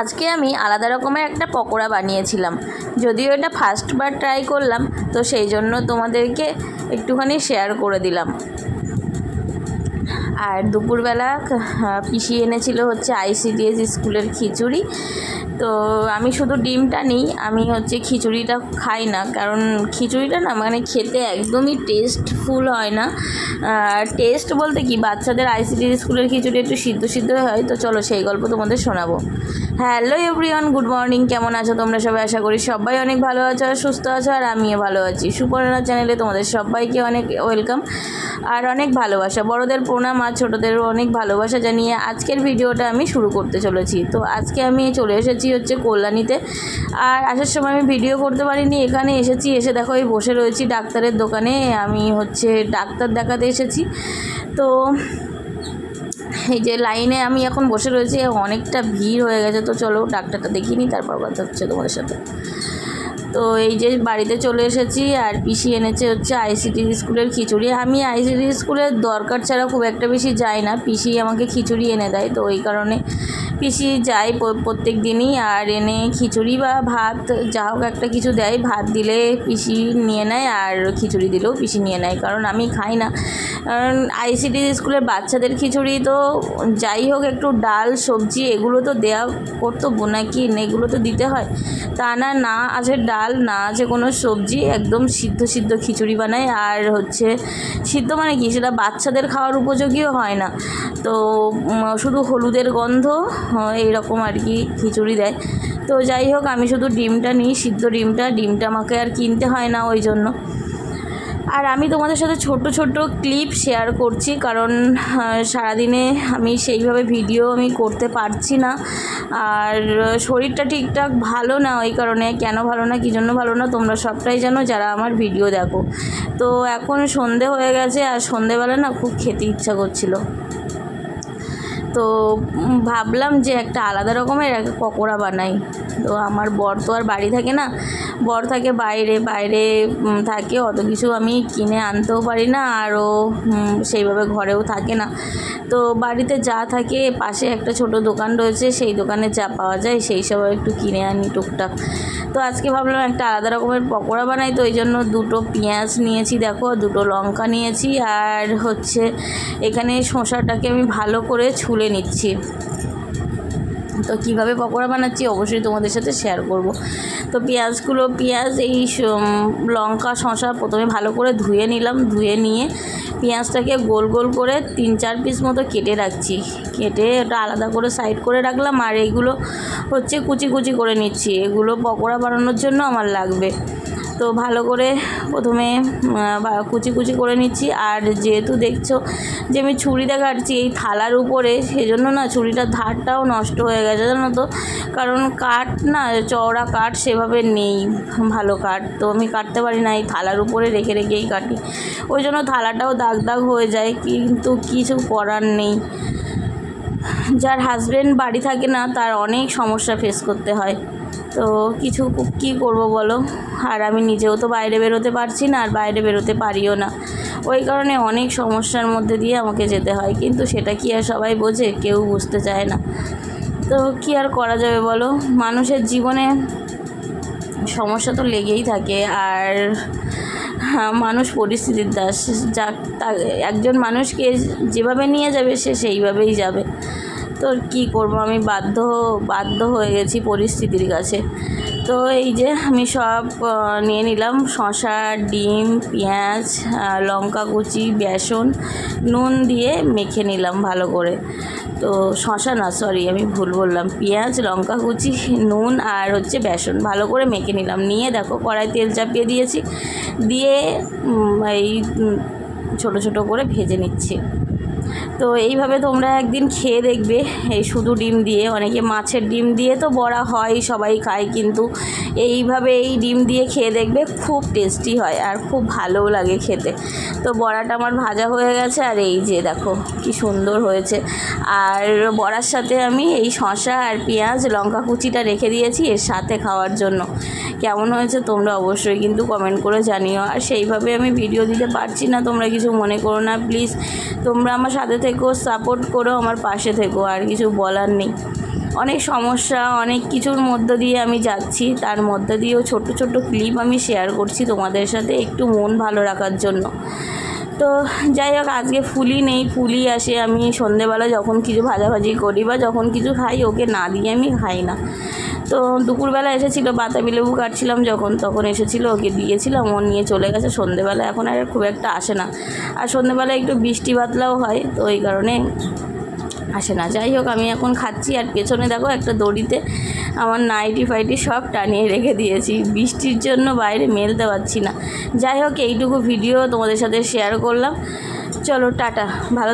আজকে আমি আলাদা রকমের একটা পকোড়া বানিয়েছিলাম। যদিও এটা ফার্স্টবার ট্রাই করলাম, তো সেই জন্য তোমাদেরকে একটুখানি শেয়ার করে দিলাম। আর দুপুরবেলা পিসি এনেছিল হচ্ছে আইসিডিএস স্কুলের খিচুড়ি। তো আমি শুধু ডিমটা নিই, আমি হচ্ছে খিচুড়িটা খাই না। কারণ খিচুড়িটা না মানে খেতে একদমই টেস্টফুল হয় না। টেস্ট বলতে কি, বাচ্চাদের আইসিডিএস স্কুলের খিচুড়ি একটু সিদ্ধ সিদ্ধ হয়, তো চলো সেই গল্প তোমাদের শোনাবো। হ্যালো এভরিওয়ান গুড মর্নিং কেমন আছো তোমরা সবাই? আশা করি সবাই অনেক ভালো আছো আর সুস্থ আছো, আর আমিও ভালো আছি। সুপর্ণা চ্যানেলে তোমাদের সবাইকে অনেক ওয়েলকাম আর অনেক ভালোবাসা। বড়দের প্রণাম আর ছোটোদেরও অনেক ভালোবাসা জানিয়ে আজকের ভিডিওটা আমি শুরু করতে চলেছি। তো আজকে আমি চলে এসেছি হচ্ছে কল্যাণীতে। আর আসার সময় আমি ভিডিও করতে পারিনি, এখানে এসেছি, এসে দেখো এই বসে রয়েছি ডাক্তারের দোকানে। আমি হচ্ছে ডাক্তার দেখাতে এসেছি। তো এই যে লাইনে আমি এখন বসে রয়েছি, অনেকটা ভিড় হয়ে গেছে। তো চলো ডাক্তারটা দেখিনি তারপর কথা হচ্ছে তোমাদের সাথে। তো এই যে বাড়িতে চলে এসেছি আর পিসি এনেছে হচ্ছে আইসিটি স্কুলের খিচুড়ি। আমি আইসিটি স্কুলের দরকার ছাড়া খুব একটা বেশি যাই না। পিসি আমাকে খিচুড়ি এনে দেয়, তো ওই কারণে পিসি যায় প্রত্যেক দিনই আর এনে খিচুড়ি বা ভাত যা হোক একটা কিছু দেয়। ভাত দিলে পিসি নিয়ে নেয় আর খিচুড়ি দিলেও পিসি নিয়ে নেয়, কারণ আমি খাই না। কারণ আইসিডি স্কুলের বাচ্চাদের খিচুড়ি তো যাই হোক একটু ডাল, সবজি এগুলো তো দেওয়া কর্তব্য নাকি? এগুলো তো দিতে হয়। তা না না আছে ডাল না আছে কোনো সবজি, একদম সিদ্ধ সিদ্ধ খিচুড়ি বানাই। আর হচ্ছে, সিদ্ধ মানে কি? সেটা বাচ্চাদের খাওয়ার উপযোগীও হয় না। তো শুধু হলুদের গন্ধ এইরকম আর কি খিচুড়ি দেয়। তো যাই হোক, আমি শুধু ডিমটা নিই, সিদ্ধ ডিমটা। ডিমটা আমাকে আর কিনতে হয় না ওই জন্য। আর আমি তোমাদের সাথে ছোট ছোট ক্লিপ শেয়ার করছি, কারণ সারাদিনে আমি সেইভাবে ভিডিও আমি করতে পারছি না। আর, শরীরটা ঠিকঠাক ভালো না ওই কারণে, কেন ভালো না, কী জন্য ভালো না, তোমরা সবটাই জানো, যারা আমার ভিডিও দেখো। তো এখন সন্ধে হয়ে গেছে, আর সন্ধেবেলা না খুব খেতে ইচ্ছা করছিল। তো ভাবলাম যে একটা আলাদা রকমের পকোড়া বানাই। তো আমার বর তো আর বাড়ি থাকে না। বর থাকে বাইরে বাইরে থাকে, অত কিছু আমি কিনে আনতেও পারি না আরও সেইভাবে ঘরেও থাকে না। তো বাড়িতে যা থাকে, পাশে একটা ছোট দোকান রয়েছে, সেই দোকানে যা পাওয়া যায়, সেই সব একটু কিনে আনি টুকটাক। তো আজকে ভাবলাম একটা আলাদা রকমের পকোড়া বানাই, তো ওই জন্য দুটো পেঁয়াজ নিয়েছি, দেখো, দুটো লঙ্কা নিয়েছি, আর হচ্ছে এখানে শসাটাকে আমি ভালো করে ছুলে নিচ্ছি। তো কীভাবে পকোড়া বানাচ্ছি অবশ্যই তোমাদের সাথে শেয়ার করব। তো পেঁয়াজগুলো, পেঁয়াজ, এই লঙ্কা শশা প্রথমে ভালো করে ধুয়ে নিলাম, ধুয়ে নিয়ে পেঁয়াজটাকে গোল গোল করে তিন চার পিস মতো কেটে রাখছি। কেটে ওটা আলাদা করে সাইড করে রাখলাম আর এইগুলো হচ্ছে কুচি কুচি করে নিচ্ছি। এগুলো পকোড়া বানানোর জন্য আমার লাগবে। তো ভালো করে প্রথমে কুচি কুচি করে নিচ্ছি। আর যেহেতু দেখছ যে আমি ছুরিটা কাটছি এই থালার উপরে, সেজন্য না ছুরিটার ধারটাও নষ্ট হয়ে গেছে, জানো তো। কারণ কাঠ না, চওড়া কাঠ সেভাবে নেই, ভালো কাঠ। তো আমি কাটতে পারি না এই থালার উপরে রেখে রেখেই কাটি। ওই জন্য থালাটাও দাগ দাগ হয়ে যায়, কিন্তু কিছু করার নেই। যার হাজবেন্ড বাড়ি থাকে না, তার অনেক সমস্যা ফেস করতে হয়। তো কিছু কী করব বলো? আর আমি নিজেও তো বাইরে বেরোতে পারছি না আর বাইরে বেরোতে পারিও না। ওই কারণে অনেক সমস্যার মধ্যে দিয়ে আমাকে যেতে হয় কিন্তু সেটা কি আর সবাই বোঝে? কেউ বুঝতে চায় না। তো কি আর করা যাবে বলো? মানুষের জীবনে সমস্যা তো লেগেই থাকে আর হ্যাঁ, মানুষ পরিস্থিতির দাস। যা একজন মানুষকে যেভাবে নিয়ে যাবে সে সেইভাবেই যাবে। তো কি করব? আমি বাধ্য বাধ্য হয়ে গেছি পরিস্থিতির কাছে। তো এই যে আমি সব নিয়ে নিলাম। শসা, ডিম, পেঁয়াজ লঙ্কা কুচি, বেসন, নুন দিয়ে মেখে নিলাম ভালো করে। তো শশা না সরি আমি ভুল বললাম। পেঁয়াজ, লঙ্কা কুচি, নুন আর হচ্ছে বেসন ভালো করে মেখে নিলাম। নিয়ে দেখো কড়াই তেল চাপিয়ে দিয়েছি। দিয়ে এই ছোটো ছোটো করে ভেজে নিচ্ছি। তো এইভাবে তোমরা একদিন খেয়ে দেখবে, এই শুধু ডিম দিয়ে। অনেকে মাছের ডিম দিয়ে তো বড়া হয়, সবাই খায়, কিন্তু এইভাবে এই ডিম দিয়ে খেয়ে দেখবে খুব টেস্টি হয় আর খুব ভালোও লাগে খেতে। তো বড়াটা আমার ভাজা হয়ে গেছে আর এই যে দেখো কি সুন্দর হয়েছে। আর বড়ার সাথে আমি এই শসা আর পেঁয়াজ, লঙ্কা কুচিটা রেখে দিয়েছি এর সাথে খাওয়ার জন্য। কেমন হয়েছে তোমরা অবশ্যই কিন্তু কমেন্ট করে জানিও। আর সেইভাবে আমি ভিডিও দিতে পারছি না, তোমরা কিছু মনে করো না প্লিজ তোমরা আমার সাথে থেকো সাপোর্ট করো, আমার পাশে থেকো, আর কিছু বলার নেই। অনেক সমস্যা, অনেক কিছুর মধ্য দিয়ে আমি যাচ্ছি, তার মধ্য দিয়েও ছোট ছোট ক্লিপ আমি শেয়ার করছি তোমাদের সাথে একটু মন ভালো রাখার জন্য। তো যাই হোক, আজকে ফুলি নেই ফুলি আসে। আমি সন্ধেবেলা যখন কিছু ভাজাভাজি করি বা যখন কিছু খাই, ওকে না দিয়ে আমি খাই না। তো দুপুরবেলা এসেছিল, বাতাবি লেবু কাটছিলাম যখন, তখন এসেছিল, ওকে দিয়েছিলাম, ও নিয়ে চলে গেছে। সন্ধেবেলা এখন আর খুব একটা আসে না। আর সন্ধেবেলা একটু বৃষ্টি বাতলাও হয়, তো ওই কারণে আসে না। যাই হোক, আমি এখন খাচ্ছি, আর পেছনে দেখো একটা দড়িতে আমার নাইটি ফাইটি সব টানিয়ে রেখে দিয়েছি। বৃষ্টির জন্য বাইরে মেলতে পারছি না। যাই হোক, এইটুকু ভিডিও তোমাদের সাথে শেয়ার করলাম। চলো, টাটা, ভালো